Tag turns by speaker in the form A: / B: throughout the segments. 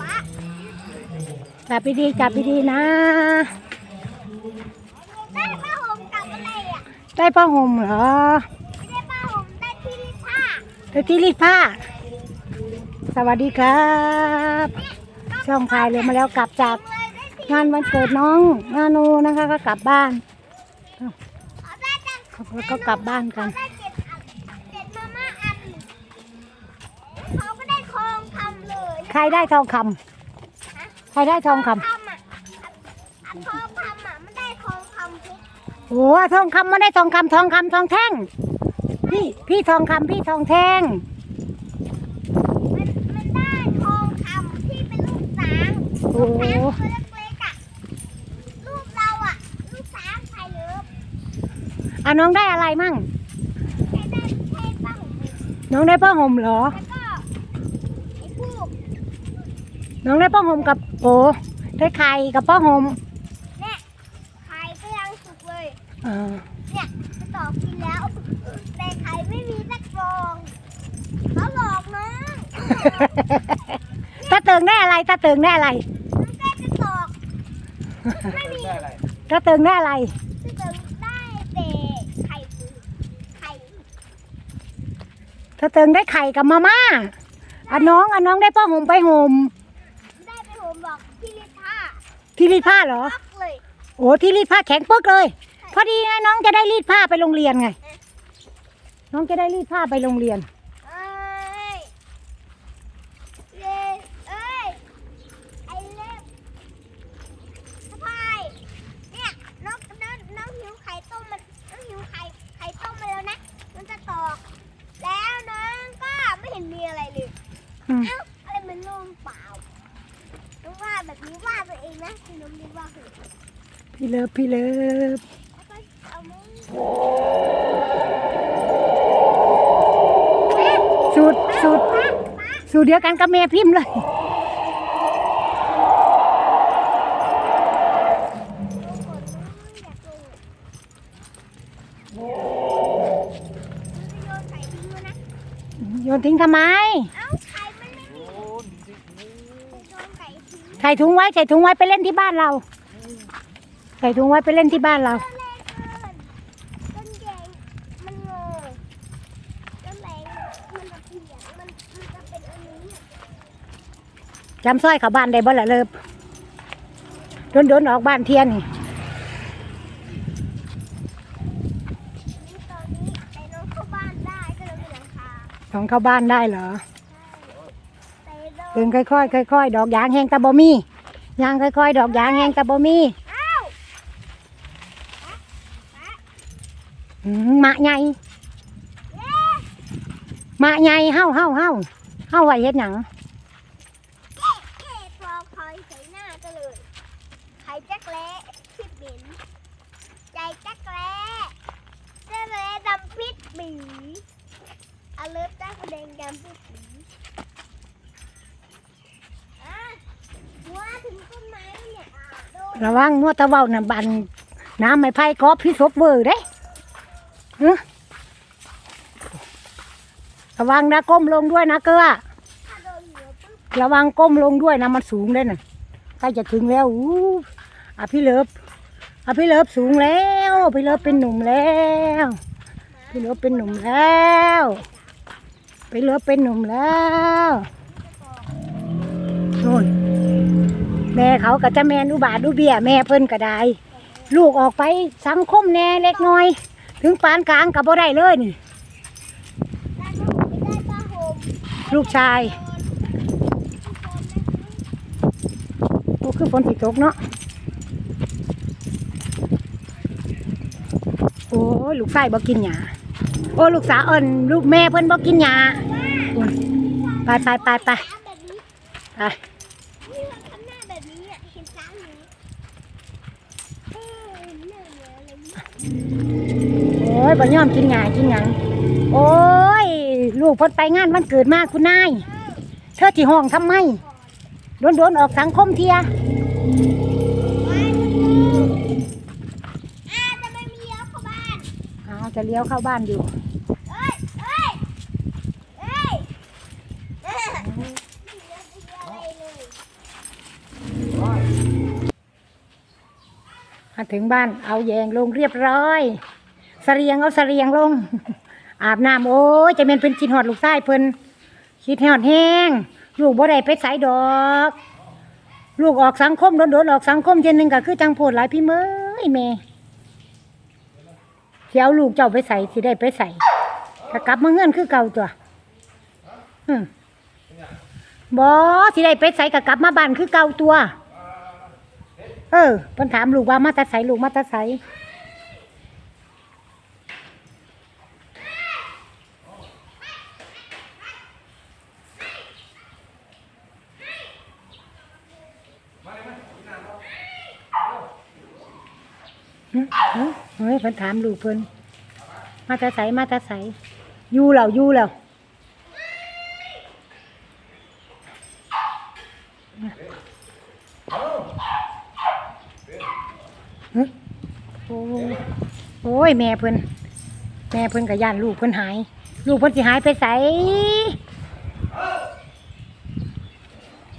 A: ป้า
B: จับดีๆจับดีๆนะ
A: ได้ผ้าห่มกับอะไรอะ
B: ได้ผ้าห่มเหรอ
A: ไม่ได้ผ้าห่มได้ที่รีดผ้า
B: ได้ที่รีดผ้า สวัสดีครับ ช่องพายเลยมาแล้วกลับจาก
A: เลยได้ที่
B: งานวันเกิดน้องนาโนนะคะก็กลับบ้าน
A: เอาได้จัง
B: แล้วก็กลับบ้านกัน
A: ได้เจ็ดอันเจ็ดมาม่าอันเขาก็ได้ทองคำเลย
B: ใครได้ทองคำใครได้ทองคำ
A: ทำอะอันทองคำอะมันได้ทองคำทุก
B: โอ้ทองคำไม่ได้ทองคำทองคำทองแท่ง พี่พี่ทองคำพี่ทองแท่ง
A: มันมันได้ทองคำที่เป็นลูกช้าง
B: โอ้
A: ช้างตัวเล็กๆอะลูกเราอะลูกช้างไทยเลิฟ
B: อะน้องได้อะไรมั่ง
A: ใช้ได้ใช้ป้าห่ม
B: น้องได้ผ้าห่มเหรอ
A: แล้วก็ไอ้พวก
B: น้องได้ผ้าห่มกับโอ้ได้ไข่กับผ้าห่ม
A: เนี่ยไข่ก็ยังสุกเลย
B: เออ
A: เนี่ยจะตอกกินแล้วแต่ไข่ไม่มีสักฟองเขาหลอกน้อง
B: ตาเติงได้อะไรตาเติงได้อะไร
A: น้องแก้จะตอกไม่มี
C: ได้อะไร
B: ตาเติงได้อะไร
A: จะเติมได้แต่ไข่ปูไข่
B: ตาเติงได้ไข่กับมาม่าอะน้องอะน้องได้ผ้าห่มไปห่ม
A: ได้ไปโหมบอกพี่ลิท่า
B: ที่รีดผ้าเหรอ
A: พักเลย
B: โอ้ที่รีดผ้าแข็งปึ๊กเลย พอดีไงน้องจะได้รีดผ้าไปโรงเรียนไง น้องจะได้รีดผ้าไปโรงเรียน
A: เอ้ยเย้เอ้ย ไอ้เล็บสะพายเนี่ยน้องน้องน้องหิวไข่ต้มมันน้องหิวไข่ไข่ต้มมาแล้วนะ มันจะตอก แล้วน้องก็ไม่เห็นมีอะไรเลย
B: อืม
A: เอ้าอะไรมันโล่งเปล่าน้องว่าแบบนี้ว่าตัวเองนะคือน้องนึกว่าคือ
B: พี่เลิฟพี่เลิฟ
A: แล้วก็เอามือ
B: สูตรสูตรสูตรเดียวกันกับเมย์พิมพ์เลยโยนทิ้งทำไมใส่ถุงไว้ใส่ถุงไว้ไปเล่นที่บ้านเรา ใส่ถุงไว้ไปเล่นที่บ้านเรา
A: ต้นแดงมันงอต้นแดงมันจะเปียกมันมันจะเป็นอันนี้
B: จำสร้อยเขาบ้านได้บ่ละเลิฟโดนโดนๆออกบ้านเทียนนี่
A: นี่ตอนนี้ไอ้น้องเข้าบ้านได้ก็เลยมีหลังคา
B: ของเข้าบ้านได้เหรอ
A: แต่โด
B: เดิ
A: น
B: นค่อยๆค่อยๆดอกยางแห้งตะบมียางค่อยๆดอกยางแห้งตะบมี
A: อ้าว
B: อืมห มะใหญ่หมะใหญ่เฮาเฮาเฮาเฮาไว้เฮ็ดหยัง
A: เอ๊ะเอ๊ะพอคอยใส่หน้าก็เลยไข่จักแร้ที่บินใจจักแร้จักแร้ดำปิดบีอาเลิฟจักแดงดำปิดบีอะหัวถึงต้นไม้แล้วเนี่ยโดน
B: ระวังมัวตะเว้าน่ะบันน้ำไม่ไผ่กอบพี่ศพเวอร์เด้ฮะ ระวังนะก้มลงด้วยนะเกลือ
A: ถ้า
B: ระวังก้มลงด้วยนะมันสูงเลยนะใกล้จะถึงแล้วอู้อะพี่เลิฟอะพี่เลิฟสูงแล้วพี่เลิฟเป็นหนุ่มแล้วพี่เลิฟเป็นหนุ่มแล้วพี่เลิฟเป็นหนุ่มแล้วโน่นแม่เขาก็จะแมนอุบาทอุเบียแม่เพิ่นก็ได้ลูกออกไปสังคมแน่เล็กน้อย ถึงปานกลางกับบ่ได้เลยนี่ ลูกชายโอ้คือฝนสิตกเนาะโอ้ลูกชายบ่กินหญ้าโอ้ลูกสาวเอิญลูกแม่เพิ่นบ่กินหญ้าไปไปไปไปไป
A: นี่เราทำหน้าแบบนี้อะเห็นช้างนี้เออเหนื่อยอะไรเนี่ย
B: โอ้ยบ่ยอมกินหญ้ากินหยังโอ้ย ลูกเพิ่นไปงานวันเกิดมาคุณนาย เธอที่ห้องทำไมโดนโดนๆออกสังคมเทีย
A: อ้าจะไม่มีเลี้ยวเข้าบ้าน
B: เอาจะเลี้ยวเข้าบ้านอยู่
A: เอ้ยเอ้ยเอ้ยเอ้ยไม่เหลือเสียอะไรเลย
B: มาถึงบ้านเอาแยงลงเรียบร้อย เสรียงเอาเสรียงลง อาบน้ำโอ้ยจะเป็นเป็นคิดหอดลูกไส้เพิ่นคิดหอดแห้งลูกบ่ได้ไปใส่ดอก ลูกออกสังคมโดนๆออกสังคมเทียนหนึ่งก็คือจังโพดหลายพี่เมยแม่เที่ยวลูกเจ้าไปใส่สิได้ไปใส่ก็กลับมาเงื่อนคือเก่าตัวอืมบอสิได้ไปใส่ก็กลับมาบ้านคือเก่าตัว เออเพิ่นถามลูกว่ามาตาใส่ลูกมาตาใส่ เฮ้ยเพิ่นถามลูกเพิ่นมาตาใสมาตาใสอยู่แล้วอยู่แล้วโอ้โอ้ยแม่เพิ่นแม่เพิ่นกับย่านลูกเพิ่นหาย ลูกเพิ่นสิหายไปใส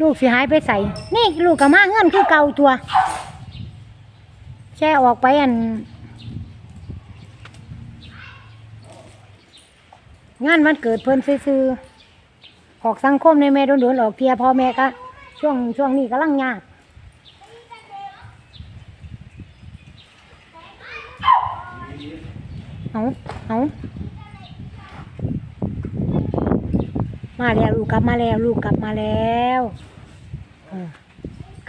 B: ลูกสิหายไปใสนี่ลูกกับมาเงื่อนคือเก่าตัว แช่ออกไปอัน งานวันเกิดเพิ่นซื้อออกสังคมในแม่โดนๆออกเทียพ่อแม่ก็ช่วงช่วงนี้กำลังยากเอาเอามาแล้วลูกกลับมาแล้ว ลูกกลับมาแล้วอ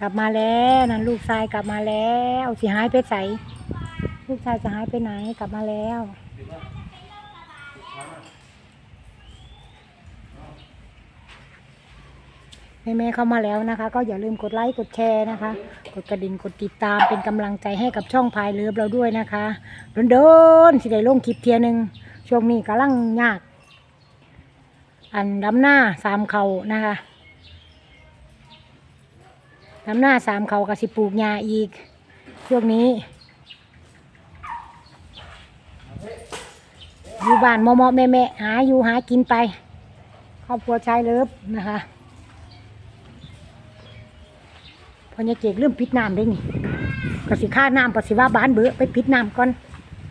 B: ลับมาแล้วนั่นลูกชายกลับมาแล้วสิหายไปใสลูกชายจะหายไปไหนกลับมาแล้วแม่แม่ๆเข้ามาแล้วนะคะ ก็อย่าลืมกดไลค์กดแชร์นะคะ กดกระดิ่งกดติดตามเป็นกำลังใจให้กับช่องพายเลิฟเราด้วยนะคะโดนๆสิได้ลงคลิปเทียนึงช่วงนี้กำลังยาก อันดำหน้าสามเขานะคะ ดำหน้าสามเขากับสิปลูกหญ้าอีกช่วงนี้อยู่บ้านมอมอแม่แม่หาอยู่หากินไป ครอบครัวชายเลิฟนะคะพอยาเจกเริ่มปิดน้ำได้นี่ก็สิค่าน้ำปสสิว่าบ้านเบื่อไปปิดน้ำก่อน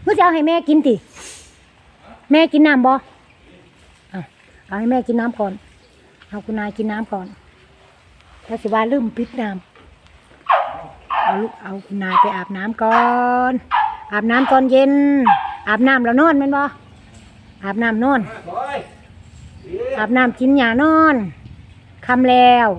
B: เมื่อจะเอาให้แม่กินติแม่กินน้ำบ่เอเอาให้แม่กินน้ำก่อน เอาคุณนายกินน้ำก่อน แล้วสิว่าลืมปิดน้ำเอาลูกเอาคุณนายไปอาบน้ำก่อน อาบน้ำตอนเย็น อาบน้ำแล้วนอนแม่นบ่อาบน้ำนอน
C: อา
B: บน้ำกินหยานอนคำแล้ว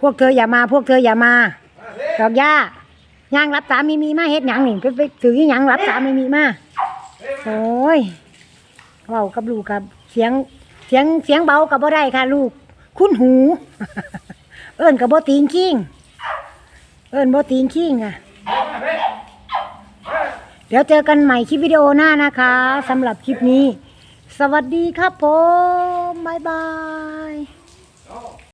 B: พวกเธออย่ามา พวกเธออย่ามาดอกย่าย่างรับสามีมีมาเฮ็ดหยังนี่ไปไปถือหยังรับสามีมีมา โอ้ยเว้ากับลูกกับเสียงเสียงเสียงเบากับบ่ได้ค่ะ ลูก คุ้นหู เอิ้นกับบ่ตีนขิงเอิ้นบ่ตีนขิงอะ เดี๋ยวเจอกันใหม่คลิปวิดีโอหน้านะคะสำหรับคลิปนี้ สวัสดีครับผม บ๊ายบาย